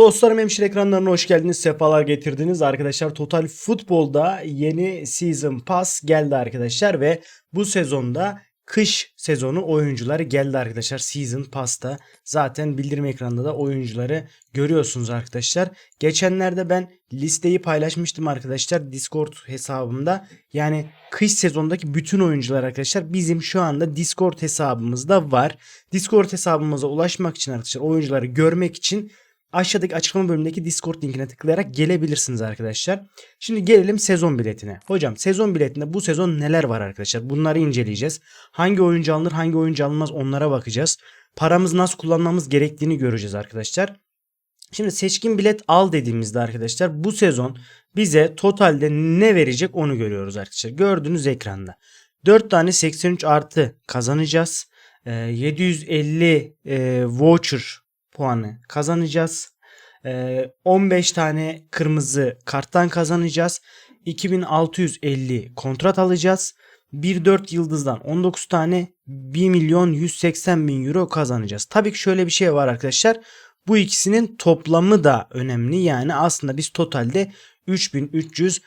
Dostlarım hemşire ekranlarına hoş geldiniz. Sefalar getirdiniz. Arkadaşlar Total Futbol'da yeni Season Pass geldi arkadaşlar ve bu sezonda kış sezonu oyuncuları geldi arkadaşlar. Season Pass'ta zaten bildirim ekranında da oyuncuları görüyorsunuz arkadaşlar. Geçenlerde ben listeyi paylaşmıştım arkadaşlar Discord hesabımda. Yani kış sezondaki bütün oyuncular arkadaşlar bizim şu anda Discord hesabımızda var. Discord hesabımıza ulaşmak için arkadaşlar oyuncuları görmek için aşağıdaki açıklama bölümündeki Discord linkine tıklayarak gelebilirsiniz arkadaşlar. Şimdi gelelim sezon biletine. Hocam sezon biletinde bu sezon neler var arkadaşlar? Bunları inceleyeceğiz. Hangi oyuncu alınır hangi oyuncu alınmaz onlara bakacağız. Paramızı nasıl kullanmamız gerektiğini göreceğiz arkadaşlar. Şimdi seçkin bilet al dediğimizde arkadaşlar bu sezon bize totalde ne verecek onu görüyoruz arkadaşlar. Gördüğünüz ekranda. 4 tane 83 artı kazanacağız. Ee, 750 e, voucher puanı kazanacağız. Ee, 15 tane kırmızı karttan kazanacağız. 2650 kontrat alacağız. 1-4 yıldızdan 19 tane 1 milyon 180 bin euro kazanacağız. Tabii ki şöyle bir şey var arkadaşlar. Bu ikisinin toplamı da önemli. Yani aslında biz totalde 3350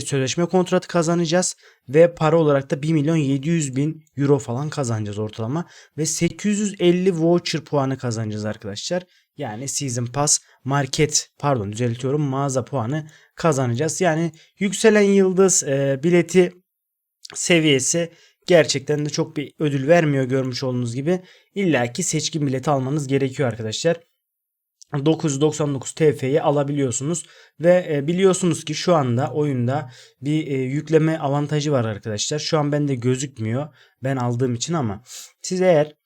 sözleşme kontratı kazanacağız ve para olarak da 1 milyon 700 bin euro falan kazanacağız ortalama ve 850 voucher puanı kazanacağız arkadaşlar. Yani season pass market pardon düzeltiyorum mağaza puanı kazanacağız. Yani yükselen yıldız e, bileti seviyesi gerçekten de çok bir ödül vermiyor görmüş olduğunuz gibi. İlla ki seçkin bileti almanız gerekiyor arkadaşlar. 999 TF'yi alabiliyorsunuz ve e, biliyorsunuz ki şu anda oyunda bir e, yükleme avantajı var arkadaşlar. Şu an bende gözükmüyor ben aldığım için ama siz eğer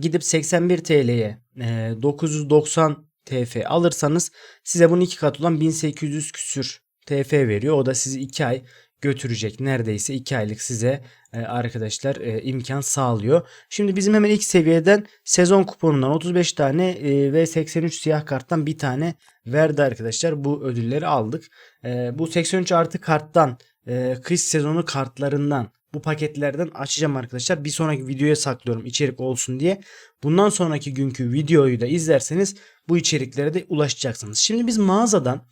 gidip 81 TL'ye e, 990 TF alırsanız size bunun iki katı olan 1800 küsür TF veriyor. O da sizi 2 ay götürecek. Neredeyse 2 aylık size e, arkadaşlar e, imkan sağlıyor. Şimdi bizim hemen ilk seviyeden sezon kuponundan 35 tane e, ve 83 siyah karttan bir tane verdi arkadaşlar. Bu ödülleri aldık. Bu 83 artı karttan kış sezonu kartlarından bu paketlerden açacağım arkadaşlar. Bir sonraki videoya saklıyorum içerik olsun diye. Bundan sonraki günkü videoyu da izlerseniz bu içeriklere de ulaşacaksınız. Şimdi biz mağazadan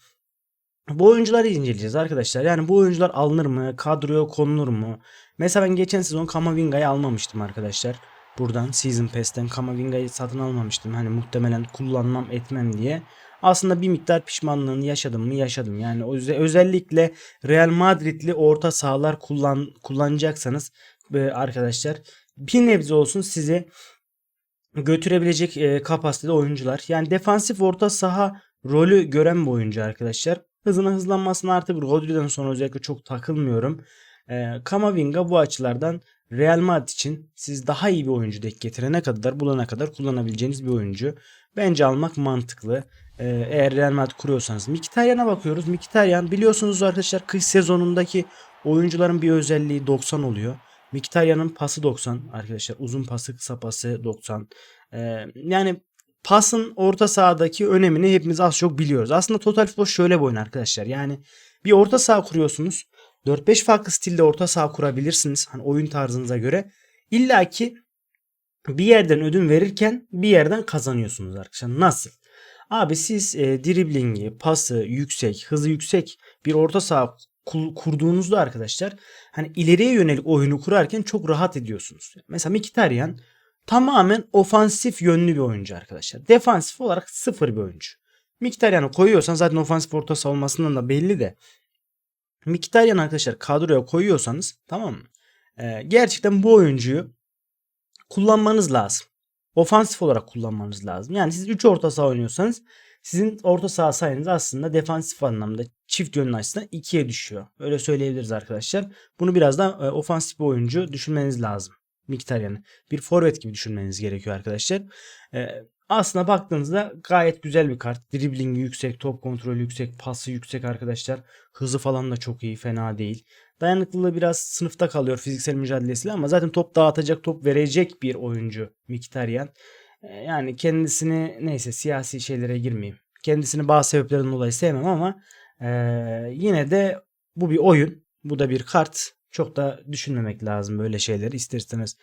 bu oyuncuları inceleyeceğiz arkadaşlar. Yani bu oyuncular alınır mı? Kadroya konulur mu? Mesela ben geçen sezon Kamavinga'yı almamıştım arkadaşlar. Buradan Season Pass'ten Kamavinga'yı satın almamıştım. Hani muhtemelen kullanmam etmem diye. Aslında bir miktar pişmanlığını yaşadım mı yaşadım. Yani öze- özellikle Real Madrid'li orta sahalar kullan kullanacaksanız e, arkadaşlar bir nebze olsun sizi götürebilecek e, kapasitede oyuncular. Yani defansif orta saha rolü gören bir oyuncu arkadaşlar. Hızına hızlanmasına artık Rodri'den sonra özellikle çok takılmıyorum. E, Kamavinga bu açılardan Real Madrid için siz daha iyi bir oyuncu denk getirene kadar bulana kadar kullanabileceğiniz bir oyuncu. Bence almak mantıklı. E, eğer Real Madrid kuruyorsanız. Mkhitaryan'a bakıyoruz. Mkhitaryan biliyorsunuz arkadaşlar kış sezonundaki oyuncuların bir özelliği 90 oluyor. Mkhitaryan'ın pası 90 arkadaşlar. Uzun pası kısa pası 90. E, yani pasın orta sahadaki önemini hepimiz az çok biliyoruz. Aslında Total Futbol şöyle bir oyun arkadaşlar. Yani bir orta saha kuruyorsunuz. 4-5 farklı stilde orta saha kurabilirsiniz. Hani oyun tarzınıza göre. İlla ki bir yerden ödün verirken bir yerden kazanıyorsunuz arkadaşlar. Nasıl? Abi siz e, driblingi, pası yüksek, hızı yüksek bir orta saha ku- kurduğunuzda arkadaşlar hani ileriye yönelik oyunu kurarken çok rahat ediyorsunuz. Mesela Mkhitaryan tamamen ofansif yönlü bir oyuncu arkadaşlar. Defansif olarak sıfır bir oyuncu. Mkhitaryan'ı koyuyorsan zaten ofansif orta savunmasından da belli de Mkhitaryan arkadaşlar kadroya koyuyorsanız tamam mı? Ee, gerçekten bu oyuncuyu kullanmanız lazım. Ofansif olarak kullanmanız lazım. Yani siz 3 orta saha oynuyorsanız sizin orta saha sayınız aslında defansif anlamda çift yönlü açısından 2'ye düşüyor. Öyle söyleyebiliriz arkadaşlar. Bunu biraz da e, ofansif bir oyuncu düşünmeniz lazım. Mkhitaryan'ı. Bir forvet gibi düşünmeniz gerekiyor arkadaşlar. E, aslına baktığınızda gayet güzel bir kart. Driblingi yüksek, top kontrolü yüksek, pası yüksek arkadaşlar. Hızı falan da çok iyi, fena değil. Dayanıklılığı biraz sınıfta kalıyor fiziksel mücadelesiyle ama zaten top dağıtacak, top verecek bir oyuncu Mkhitaryan. E, Yani kendisini neyse siyasi şeylere girmeyeyim. Kendisini bazı sebeplerden dolayı sevmem ama e, yine de bu bir oyun. Bu da bir kart. Çok da düşünmemek lazım böyle şeyleri ister istemez.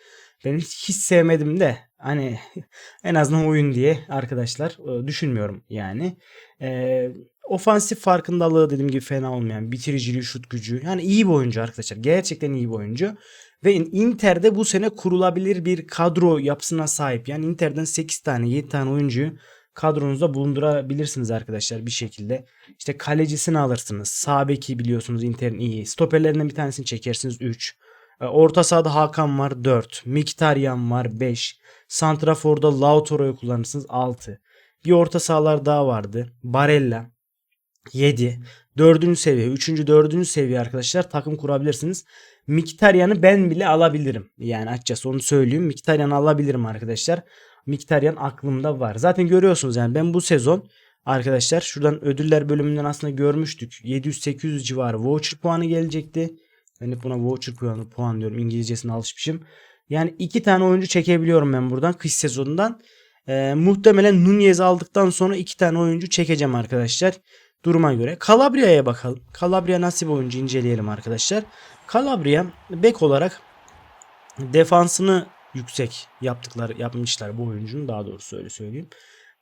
Ben hiç, sevmedim de hani en azından oyun diye arkadaşlar e, düşünmüyorum yani. E, ofansif farkındalığı dediğim gibi fena olmayan bitiriciliği şut gücü yani iyi bir oyuncu arkadaşlar gerçekten iyi bir oyuncu. Ve Inter'de bu sene kurulabilir bir kadro yapısına sahip. Yani Inter'den 8 tane 7 tane oyuncuyu kadronuzda bulundurabilirsiniz arkadaşlar bir şekilde. İşte kalecisini alırsınız. Sağ beki biliyorsunuz Inter'in iyi. Stoperlerinden bir tanesini çekersiniz 3. Orta sahada Hakan var 4. Mkhitaryan var 5. Santrafor'da Lautaro'yu kullanırsınız 6. Bir orta sahalar daha vardı. Barella 7. Dördüncü seviye, üçüncü, dördüncü seviye arkadaşlar takım kurabilirsiniz. Miktaryan'ı ben bile alabilirim. Yani açıkçası onu söyleyeyim. Miktaryan'ı alabilirim arkadaşlar. Miktaryan aklımda var. Zaten görüyorsunuz yani ben bu sezon arkadaşlar şuradan ödüller bölümünden aslında görmüştük. 700-800 civarı voucher puanı gelecekti. Ben hep buna voucher puanı puan diyorum. İngilizcesine alışmışım. Yani iki tane oyuncu çekebiliyorum ben buradan kış sezonundan. Ee, muhtemelen Nunez aldıktan sonra iki tane oyuncu çekeceğim arkadaşlar duruma göre. Calabria'ya bakalım. Calabria nasıl bir oyuncu inceleyelim arkadaşlar. Calabria bek olarak defansını yüksek yaptıkları yapmışlar bu oyuncunun daha doğrusu öyle söyleyeyim.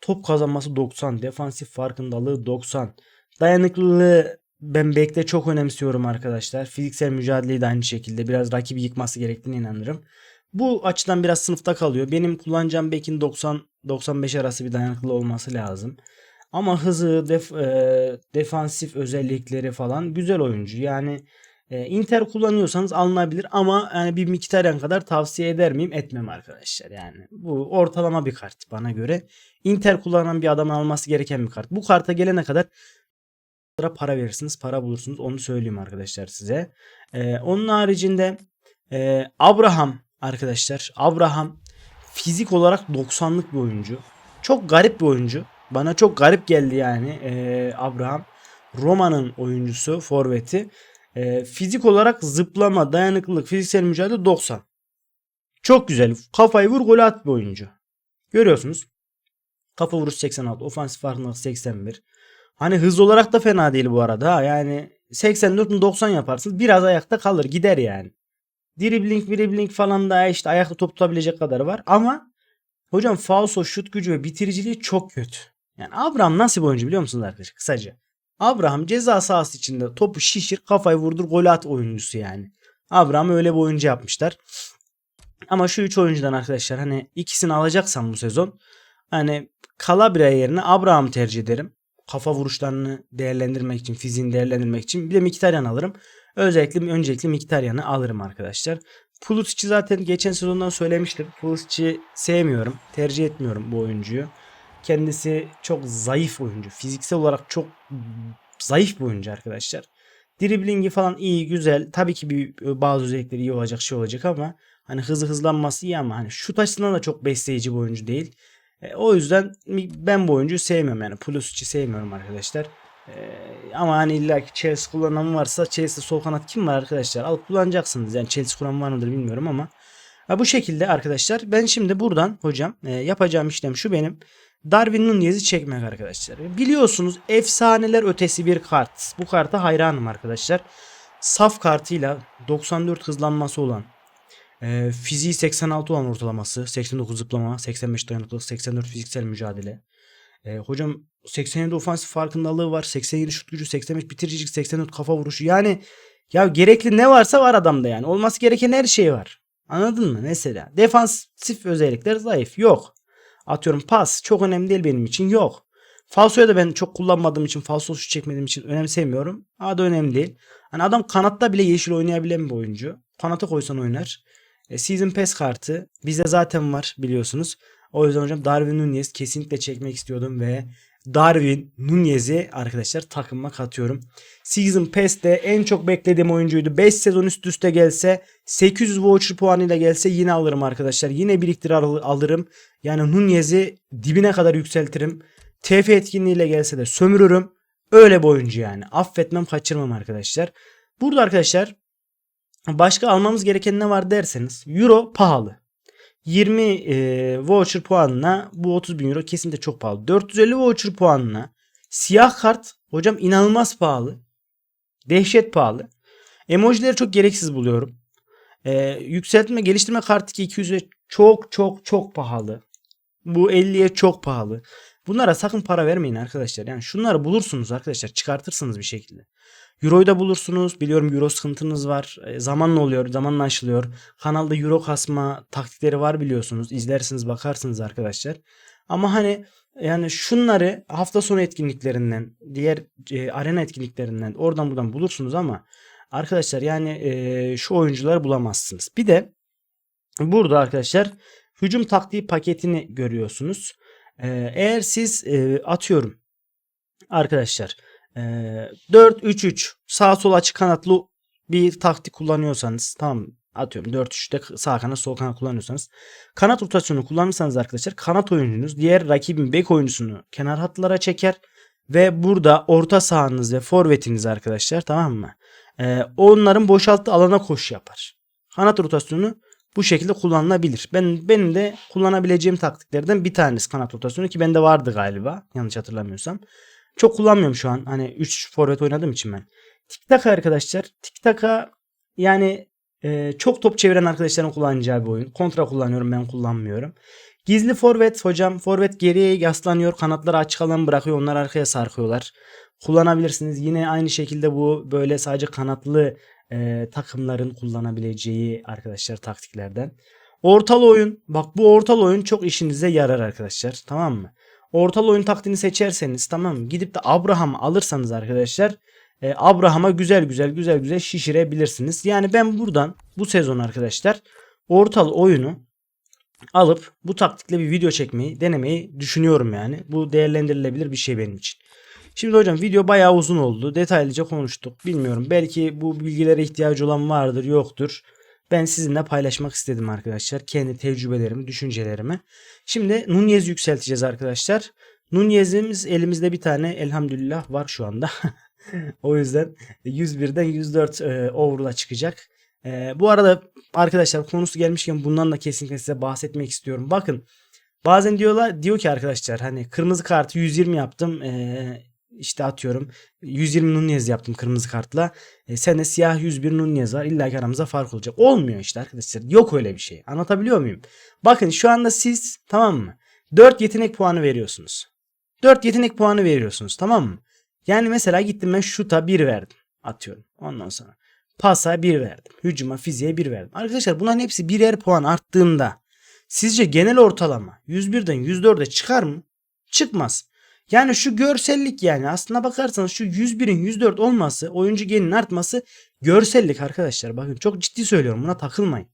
Top kazanması 90, defansif farkındalığı 90. Dayanıklılığı ben bekte çok önemsiyorum arkadaşlar. Fiziksel mücadeleyi de aynı şekilde biraz rakibi yıkması gerektiğine inanırım. Bu açıdan biraz sınıfta kalıyor. Benim kullanacağım bekin 90-95 arası bir dayanıklı olması lazım. Ama hızı, def, e, defansif özellikleri falan güzel oyuncu. Yani e, Inter kullanıyorsanız alınabilir ama yani bir Mkhitaryan kadar tavsiye eder miyim? Etmem arkadaşlar. Yani bu ortalama bir kart bana göre. Inter kullanan bir adamın alması gereken bir kart. Bu karta gelene kadar para verirsiniz, para bulursunuz. Onu söyleyeyim arkadaşlar size. E, onun haricinde e, Abraham arkadaşlar. Abraham fizik olarak 90'lık bir oyuncu. Çok garip bir oyuncu. Bana çok garip geldi yani e, Abraham. Roma'nın oyuncusu, forveti. E, fizik olarak zıplama, dayanıklılık, fiziksel mücadele 90. Çok güzel. Kafayı vur gol at bir oyuncu. Görüyorsunuz. Kafa vuruş 86, ofansif farkındalık 81. Hani hız olarak da fena değil bu arada. Yani 84 mi 90 yaparsınız. Biraz ayakta kalır gider yani. Dribbling, dribbling falan da işte ayakta top tutabilecek kadar var. Ama hocam falso, şut gücü ve bitiriciliği çok kötü. Yani Abraham nasıl bir oyuncu biliyor musunuz arkadaşlar? Kısaca. Abraham ceza sahası içinde topu şişir kafayı vurdur gol at oyuncusu yani. Abraham öyle bir oyuncu yapmışlar. Ama şu üç oyuncudan arkadaşlar hani ikisini alacaksam bu sezon hani Calabria yerine Abraham tercih ederim. Kafa vuruşlarını değerlendirmek için, fiziğini değerlendirmek için. Bir de Mkhitaryan alırım. Özellikle öncelikle Mkhitaryan'ı alırım arkadaşlar. Pulisic'i zaten geçen sezondan söylemiştim. Pulisic'i sevmiyorum. Tercih etmiyorum bu oyuncuyu. Kendisi çok zayıf oyuncu. Fiziksel olarak çok zayıf bir oyuncu arkadaşlar. Driblingi falan iyi güzel. Tabii ki bir bazı özellikleri iyi olacak şey olacak ama hani hızı hızlanması iyi ama hani şut açısından da çok besleyici bir oyuncu değil. E, o yüzden ben bu oyuncuyu sevmiyorum yani. Pulisic'i sevmiyorum arkadaşlar. E, ama hani illa ki Chelsea kullanan varsa Chelsea sol kanat kim var arkadaşlar? Alıp kullanacaksınız. Yani Chelsea kullanan var mıdır bilmiyorum ama. Ha, bu şekilde arkadaşlar ben şimdi buradan hocam e, yapacağım işlem şu benim. Darwin Nunez'i çekmek arkadaşlar. Biliyorsunuz efsaneler ötesi bir kart. Bu karta hayranım arkadaşlar. Saf kartıyla 94 hızlanması olan e, fiziği 86 olan ortalaması 89 zıplama 85 dayanıklılık 84 fiziksel mücadele. E, hocam 87 ofansif farkındalığı var 87 şut gücü 85 bitiricilik 84 kafa vuruşu yani ya gerekli ne varsa var adamda yani olması gereken her şey var. Anladın mı? Mesela defansif özellikler zayıf. Yok. Atıyorum pas çok önemli değil benim için. Yok. Falso'yu da ben çok kullanmadığım için falso şut çekmediğim için önemsemiyorum. Ama da önemli değil. Hani adam kanatta bile yeşil oynayabilen bir oyuncu. Kanata koysan oynar. E, Season Pass kartı bizde zaten var biliyorsunuz. O yüzden hocam Darwin Nunez kesinlikle çekmek istiyordum ve Darwin Nunez'i arkadaşlar takıma katıyorum. Season Pass'te en çok beklediğim oyuncuydu. 5 sezon üst üste gelse 800 voucher puanıyla gelse yine alırım arkadaşlar. Yine biriktirir al- alırım. Yani Nunez'i dibine kadar yükseltirim. TF etkinliğiyle gelse de sömürürüm. Öyle bir oyuncu yani. Affetmem kaçırmam arkadaşlar. Burada arkadaşlar başka almamız gereken ne var derseniz Euro pahalı. 20 e, voucher puanına bu 30 bin euro kesinlikle çok pahalı. 450 voucher puanına siyah kart hocam inanılmaz pahalı. Dehşet pahalı. Emojileri çok gereksiz buluyorum. Ee, yükseltme geliştirme kartı 200'e çok çok çok pahalı. Bu 50'ye çok pahalı. Bunlara sakın para vermeyin arkadaşlar. Yani şunları bulursunuz arkadaşlar. Çıkartırsınız bir şekilde. Euro'yu da bulursunuz. Biliyorum Euro sıkıntınız var. E, zamanla oluyor. Zamanla aşılıyor. Kanalda Euro kasma taktikleri var biliyorsunuz. İzlersiniz bakarsınız arkadaşlar. Ama hani yani şunları hafta sonu etkinliklerinden, diğer e, arena etkinliklerinden oradan buradan bulursunuz ama arkadaşlar yani e, şu oyuncuları bulamazsınız. Bir de burada arkadaşlar hücum taktiği paketini görüyorsunuz. E, eğer siz e, atıyorum arkadaşlar 4-3-3 sağ sol açık kanatlı bir taktik kullanıyorsanız tamam atıyorum 4-3'te sağ kanat sol kanat kullanıyorsanız kanat rotasyonu kullanırsanız arkadaşlar kanat oyuncunuz diğer rakibin bek oyuncusunu kenar hatlara çeker ve burada orta sahanız ve forvetiniz arkadaşlar tamam mı? Ee, onların boşalttığı alana koş yapar. Kanat rotasyonu bu şekilde kullanılabilir. Ben benim de kullanabileceğim taktiklerden bir tanesi kanat rotasyonu ki bende vardı galiba yanlış hatırlamıyorsam. Çok kullanmıyorum şu an. Hani 3 forvet oynadığım için ben. Tik taka arkadaşlar. Tik taka yani e, çok top çeviren arkadaşların kullanacağı bir oyun. Kontra kullanıyorum ben kullanmıyorum. Gizli forvet hocam. Forvet geriye yaslanıyor. Kanatları açık alan bırakıyor. Onlar arkaya sarkıyorlar. Kullanabilirsiniz. Yine aynı şekilde bu böyle sadece kanatlı e, takımların kullanabileceği arkadaşlar taktiklerden. Ortalı oyun. Bak bu ortalı oyun çok işinize yarar arkadaşlar. Tamam mı? Ortalı oyun taktiğini seçerseniz tamam mı? Gidip de Abraham alırsanız arkadaşlar e, Abraham'a güzel güzel güzel güzel şişirebilirsiniz. Yani ben buradan bu sezon arkadaşlar ortalı oyunu alıp bu taktikle bir video çekmeyi denemeyi düşünüyorum yani. Bu değerlendirilebilir bir şey benim için. Şimdi hocam video bayağı uzun oldu. Detaylıca konuştuk. Bilmiyorum belki bu bilgilere ihtiyacı olan vardır yoktur. Ben sizinle paylaşmak istedim arkadaşlar. Kendi tecrübelerimi, düşüncelerimi. Şimdi Nunez'i yükselteceğiz arkadaşlar. Nunez'imiz elimizde bir tane elhamdülillah var şu anda. o yüzden 101'den 104 e, overall'a çıkacak. E, bu arada arkadaşlar konusu gelmişken bundan da kesinlikle size bahsetmek istiyorum. Bakın bazen diyorlar diyor ki arkadaşlar hani kırmızı kartı 120 yaptım. E, işte atıyorum 120 Nunez yaptım kırmızı kartla. E, sen de siyah 101 Nunez var. İlla ki aramızda fark olacak. Olmuyor işte arkadaşlar. Yok öyle bir şey. Anlatabiliyor muyum? Bakın şu anda siz tamam mı? 4 yetenek puanı veriyorsunuz. 4 yetenek puanı veriyorsunuz tamam mı? Yani mesela gittim ben şuta 1 verdim. Atıyorum. Ondan sonra pasa 1 verdim. Hücuma fiziğe 1 verdim. Arkadaşlar bunların hepsi birer puan arttığında sizce genel ortalama 101'den 104'e çıkar mı? Çıkmaz. Yani şu görsellik yani aslına bakarsanız şu 101'in 104 olması oyuncu geninin artması görsellik arkadaşlar. Bakın çok ciddi söylüyorum buna takılmayın.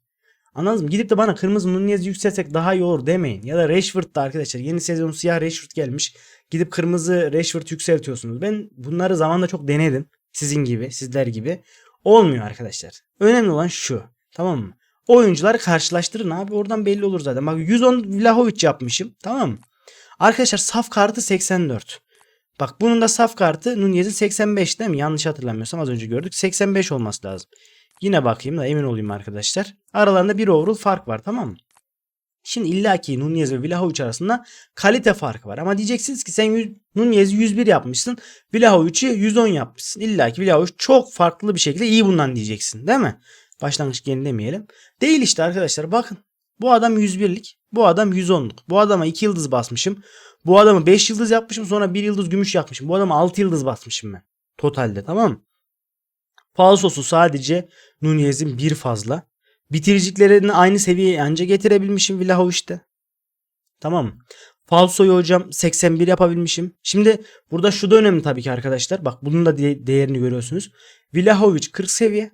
Anladınız mı? Gidip de bana kırmızı Nunez'i yükselsek daha iyi olur demeyin. Ya da Rashford da arkadaşlar yeni sezon siyah Rashford gelmiş. Gidip kırmızı Rashford yükseltiyorsunuz. Ben bunları zamanla çok denedim. Sizin gibi, sizler gibi. Olmuyor arkadaşlar. Önemli olan şu. Tamam mı? Oyuncuları karşılaştırın abi. Oradan belli olur zaten. Bak 110 Vlahovic yapmışım. Tamam mı? Arkadaşlar saf kartı 84. Bak bunun da saf kartı Nunez'in 85 değil mi? Yanlış hatırlamıyorsam az önce gördük. 85 olması lazım. Yine bakayım da emin olayım arkadaşlar. Aralarında bir overall fark var tamam mı? Şimdi illaki Nunez ve Vlahovic arasında kalite farkı var. Ama diyeceksiniz ki sen 100, Nunez'i 101 yapmışsın. Vlahovic'i 110 yapmışsın. İlla ki Vlahovic çok farklı bir şekilde iyi bundan diyeceksin. Değil mi? Başlangıç geni. Değil işte arkadaşlar bakın. Bu adam 101'lik. Bu adam 110'luk. Bu adama 2 yıldız basmışım. Bu adamı 5 yıldız yapmışım. Sonra 1 yıldız gümüş yapmışım. Bu adama 6 yıldız basmışım ben. Totalde tamam mı? Falsosu sadece Nunez'in bir fazla. Bitiriciklerini aynı seviyeye anca getirebilmişim Vlahovic'te. Tamam mı? Falsoyu hocam 81 yapabilmişim. Şimdi burada şu da önemli tabii ki arkadaşlar. Bak bunun da de- değerini görüyorsunuz. Vlahovic 40 seviye.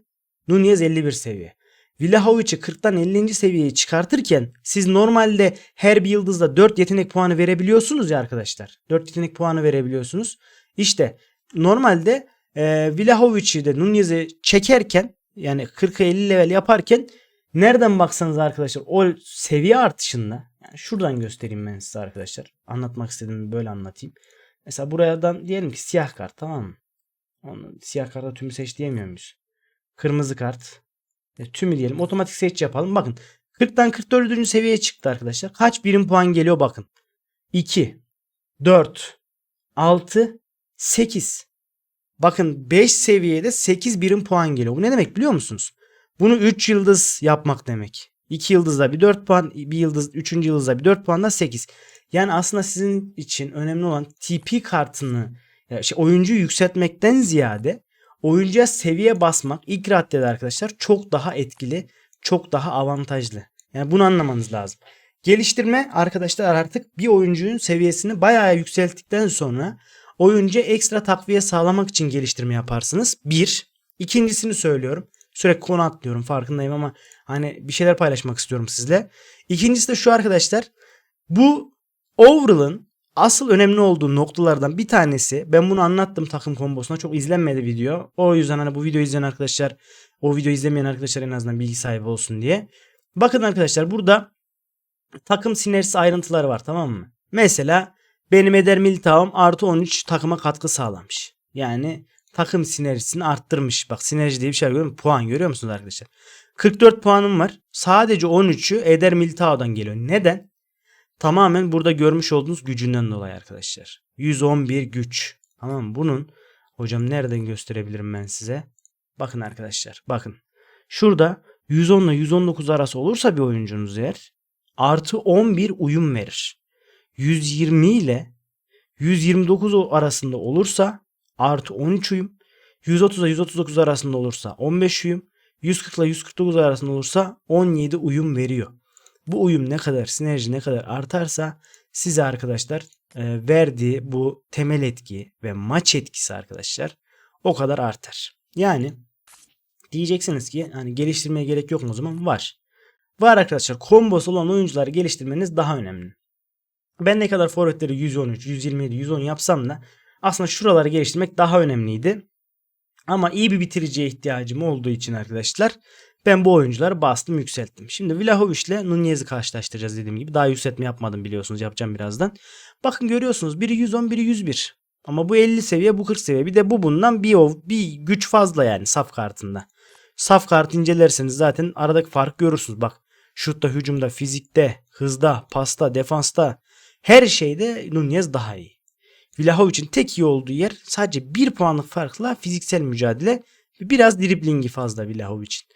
Nunez 51 seviye. Vlahovic'i 40'tan 50. seviyeye çıkartırken siz normalde her bir yıldızda 4 yetenek puanı verebiliyorsunuz ya arkadaşlar. 4 yetenek puanı verebiliyorsunuz. İşte normalde e, Vlahovic'i de Nunez'i çekerken yani 40'a 50 level yaparken nereden baksanız arkadaşlar o seviye artışında yani şuradan göstereyim ben size arkadaşlar. Anlatmak istediğimi böyle anlatayım. Mesela buradan diyelim ki siyah kart tamam mı? Onu, siyah karta tümü seç diyemiyor muyuz? Kırmızı kart. E, tümü diyelim. Otomatik seç yapalım. Bakın 40'tan 44. seviyeye çıktı arkadaşlar. Kaç birim puan geliyor bakın. 2, 4, 6, 8. bakın 5 seviyede 8 birim puan geliyor. Bu ne demek biliyor musunuz? Bunu 3 yıldız yapmak demek. 2 yıldızda bir 4 puan, bir yıldız 3. yıldızda bir 4 puan da 8. Yani aslında sizin için önemli olan TP kartını şey, oyuncuyu yükseltmekten ziyade oyuncuya seviye basmak ilk raddede arkadaşlar çok daha etkili, çok daha avantajlı. Yani bunu anlamanız lazım. Geliştirme arkadaşlar artık bir oyuncunun seviyesini bayağı yükselttikten sonra oyuncuya ekstra takviye sağlamak için geliştirme yaparsınız. Bir. İkincisini söylüyorum. Sürekli konu atlıyorum farkındayım ama hani bir şeyler paylaşmak istiyorum sizle. İkincisi de şu arkadaşlar. Bu overall'ın asıl önemli olduğu noktalardan bir tanesi ben bunu anlattım takım kombosuna çok izlenmedi video. O yüzden hani bu videoyu izleyen arkadaşlar o videoyu izlemeyen arkadaşlar en azından bilgi sahibi olsun diye. Bakın arkadaşlar burada takım sinerjisi ayrıntıları var tamam mı? Mesela benim Eder Militao'm artı 13 takıma katkı sağlamış. Yani takım sinerjisini arttırmış. Bak sinerji diye bir şey görüyor musun? Puan görüyor musunuz arkadaşlar? 44 puanım var. Sadece 13'ü Eder Militao'dan geliyor. Neden? Tamamen burada görmüş olduğunuz gücünden dolayı arkadaşlar. 111 güç. Tamam mı? Bunun hocam nereden gösterebilirim ben size? Bakın arkadaşlar. Bakın. Şurada 110 ile 119 arası olursa bir oyuncunuz eğer artı 11 uyum verir. 120 ile 129 arasında olursa artı 13 uyum. 130 ile 139 arasında olursa 15 uyum. 140 ile 149 arasında olursa 17 uyum veriyor. Bu uyum ne kadar, sinerji ne kadar artarsa size arkadaşlar e, verdiği bu temel etki ve maç etkisi arkadaşlar o kadar artar. Yani diyeceksiniz ki hani geliştirmeye gerek yok mu o zaman? Var. Var arkadaşlar. Kombosu olan oyuncuları geliştirmeniz daha önemli. Ben ne kadar forvetleri 113, 127, 110 yapsam da aslında şuraları geliştirmek daha önemliydi. Ama iyi bir bitiriciye ihtiyacım olduğu için arkadaşlar ben bu oyuncuları bastım yükselttim. Şimdi Vlahovic ile Nunez'i karşılaştıracağız dediğim gibi. Daha yükseltme yapmadım biliyorsunuz yapacağım birazdan. Bakın görüyorsunuz biri 110 biri 101. Ama bu 50 seviye bu 40 seviye. Bir de bu bundan bir, bir güç fazla yani saf kartında. Saf kart incelerseniz zaten aradaki fark görürsünüz. Bak şutta, hücumda, fizikte, hızda, pasta, defansta her şeyde Nunez daha iyi. Vlahovic'in tek iyi olduğu yer sadece bir puanlık farkla fiziksel mücadele biraz driblingi fazla Vlahovic'in.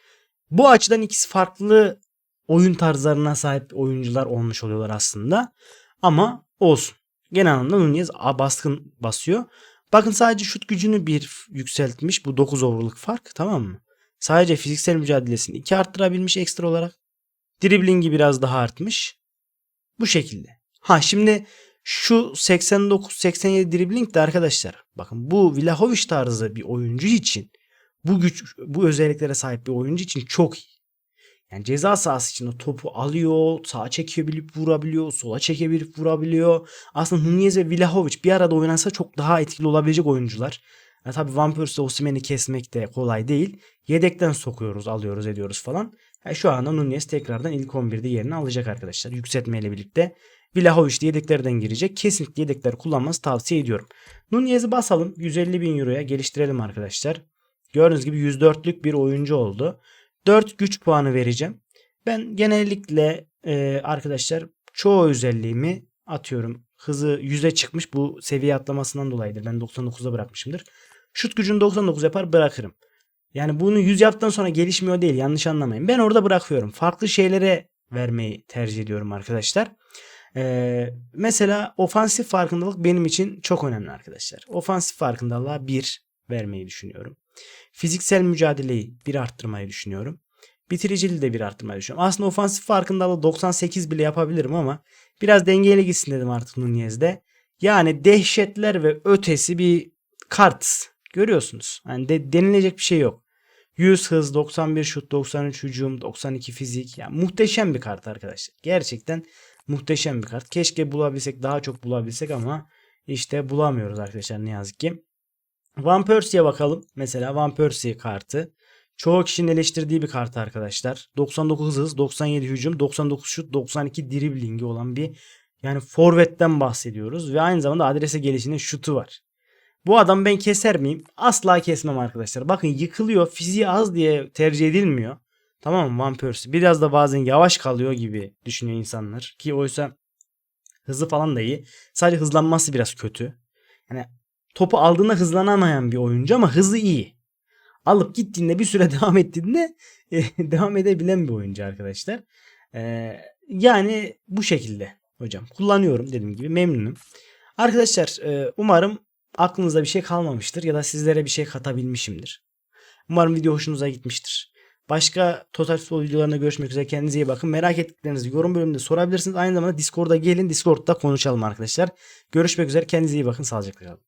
Bu açıdan ikisi farklı oyun tarzlarına sahip oyuncular olmuş oluyorlar aslında. Ama olsun. Genel anlamda Nunez baskın basıyor. Bakın sadece şut gücünü bir yükseltmiş. Bu 9 over'lık fark tamam mı? Sadece fiziksel mücadelesini 2 arttırabilmiş ekstra olarak. Driblingi biraz daha artmış. Bu şekilde. Ha şimdi şu 89-87 dribling de arkadaşlar bakın bu Vlahovic tarzı bir oyuncu için bu güç bu özelliklere sahip bir oyuncu için çok iyi. Yani ceza sahası için o topu alıyor, sağa çekebilip vurabiliyor, sola çekebilip vurabiliyor. Aslında Nunez ve Vlahovic bir arada oynansa çok daha etkili olabilecek oyuncular. Yani tabii Van Persie'de Osimhen'i kesmek de kolay değil. Yedekten sokuyoruz, alıyoruz, ediyoruz falan. Yani şu anda Nunez tekrardan ilk 11'de yerini alacak arkadaşlar. Yükseltmeyle birlikte. Vlahovic de yedeklerden girecek. Kesinlikle yedekler kullanmanızı tavsiye ediyorum. Nunez'i basalım. 150 bin euroya geliştirelim arkadaşlar. Gördüğünüz gibi 104'lük bir oyuncu oldu. 4 güç puanı vereceğim. Ben genellikle e, arkadaşlar çoğu özelliğimi atıyorum. Hızı 100'e çıkmış bu seviye atlamasından dolayıdır. Ben 99'a bırakmışımdır. Şut gücünü 99 yapar bırakırım. Yani bunu 100 yaptıktan sonra gelişmiyor değil yanlış anlamayın. Ben orada bırakıyorum. Farklı şeylere vermeyi tercih ediyorum arkadaşlar. Ee, mesela ofansif farkındalık benim için çok önemli arkadaşlar. Ofansif farkındalığa 1 vermeyi düşünüyorum. Fiziksel mücadeleyi bir arttırmayı düşünüyorum. Bitiriciliği de bir arttırmayı düşünüyorum. Aslında ofansif farkındalığı 98 bile yapabilirim ama biraz dengeli gitsin dedim artık Nunez'de. Yani dehşetler ve ötesi bir kart görüyorsunuz. Yani de, denilecek bir şey yok. 100 hız, 91 şut, 93 hücum, 92 fizik. Yani muhteşem bir kart arkadaşlar. Gerçekten muhteşem bir kart. Keşke bulabilsek, daha çok bulabilsek ama işte bulamıyoruz arkadaşlar ne yazık ki. Van Persie'ye bakalım. Mesela Van Persie kartı. Çoğu kişinin eleştirdiği bir kart arkadaşlar. 99 hız, 97 hücum, 99 şut, 92 driblingi olan bir yani forvetten bahsediyoruz ve aynı zamanda adrese gelişinin şutu var. Bu adam ben keser miyim? Asla kesmem arkadaşlar. Bakın yıkılıyor. Fiziği az diye tercih edilmiyor. Tamam mı Van Persie? Biraz da bazen yavaş kalıyor gibi düşünüyor insanlar. Ki oysa hızı falan da iyi. Sadece hızlanması biraz kötü. Yani topu aldığında hızlanamayan bir oyuncu ama hızı iyi. Alıp gittiğinde bir süre devam ettiğinde e, devam edebilen bir oyuncu arkadaşlar. E, yani bu şekilde hocam. Kullanıyorum dediğim gibi memnunum. Arkadaşlar e, umarım aklınızda bir şey kalmamıştır ya da sizlere bir şey katabilmişimdir. Umarım video hoşunuza gitmiştir. Başka Total Futbol videolarında görüşmek üzere. Kendinize iyi bakın. Merak ettiklerinizi yorum bölümünde sorabilirsiniz. Aynı zamanda Discord'a gelin. Discord'da konuşalım arkadaşlar. Görüşmek üzere. Kendinize iyi bakın. Sağlıcakla kalın.